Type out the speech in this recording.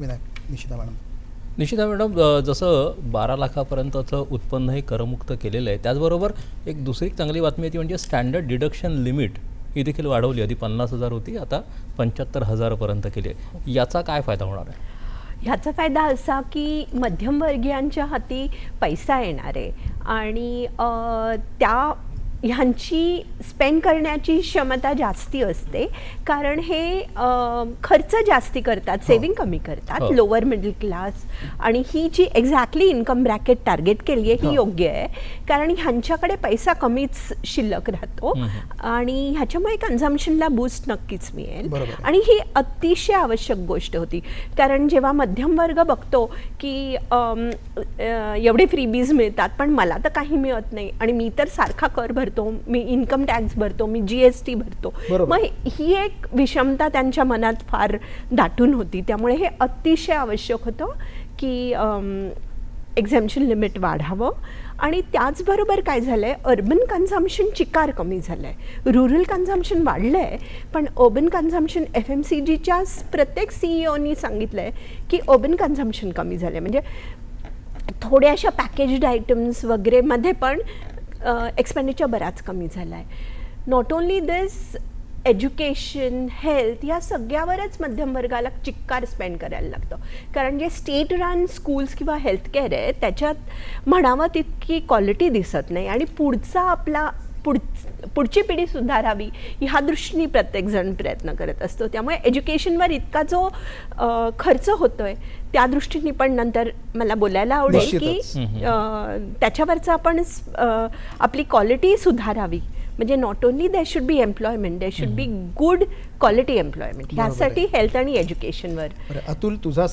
Vinayak Nishita madam. Nishita madam जसं बारा लाखापर्यंतचं उत्पन्न हे करमुक्त केलेलं आहे त्याचबरोबर एक दुसरी चांगली बातमी आहे ती म्हणजे स्टँडर्ड डिडक्शन लिमिट ही देखील वाढवली. आधी पन्नास हजार होती आता पंच्याहत्तर हजारपर्यंत केली आहे. याचा काय फायदा होणार आहे? ह्याचा फायदा असा की मध्यमवर्गीयांच्या हाती पैसा येणार आहे. आणि त्या ह्यांची स्पेंड करण्याची क्षमता जास्ती असते. कारण हे खर्च जास्ती करतात सेविंग कमी करतात हो. लोअर मिडल क्लास आणि ही जी एक्झॅक्टली इन्कम ब्रॅकेट टार्गेट केली आहे हो. ही. योग्य आहे. कारण ह्यांच्याकडे पैसा कमीच शिल्लक राहतो. आणि ह्याच्यामुळे कन्झम्पशनला बूस्ट नक्कीच मिळेल. आणि ही अतिशय आवश्यक गोष्ट होती. कारण जेव्हा मध्यम वर्ग बघतो की एवढे फ्रीबीज मिळतात पण मला तर काही मिळत नाही. आणि मी तर सारखा कर भरतो. मी इन्कम टॅक्स भरतो मी जी एस टी भरतो. मग ही एक विषमता त्यांच्या मनात फार दाटून होती. त्यामुळे हे अतिशय आवश्यक होतं की एक्झॅम्शन लिमिट वाढावं. आणि त्याचबरोबर काय झालं आहे अर्बन कन्झम्पशन चिकार कमी झालं आहे रुरल कन्झम्पशन वाढलं आहे पण urban consumption F M C जीच्या प्रत्येक सीईओनी सांगितलं आहे की अर्बन कन्झम्पशन कमी झालं आहे म्हणजे थोड्याशा पॅकेज्ड आयटम्स वगैरेमध्ये पण एक्सपेंडिचर बराच कमी झाला आहे not only this education health या सगळ्यावरच मध्यम वर्गाला चिक्कार स्पेंड करायला लागतं. कारण जे स्टेट रन स्कूल्स किंवा हेल्थकेअर आहे त्याच्यात म्हणावं तितकी क्वालिटी दिसत नाही. आणि पुढचा आपला पुढ पुढची पिढी सुधारावी ह्या दृष्टीने प्रत्येकजण प्रयत्न करत असतो. त्यामुळे एज्युकेशनवर इतका जो खर्च होतोय त्या दृष्टीने पण नंतर मला बोलायला आवडेल की त्याच्यावरचं आपण आपली क्वालिटी सुधारावी. म्हणजे not only they should be employment they should be good quality employment. ह्यासाठी हेल्थ आणि एज्युकेशनवर अतुल तुझा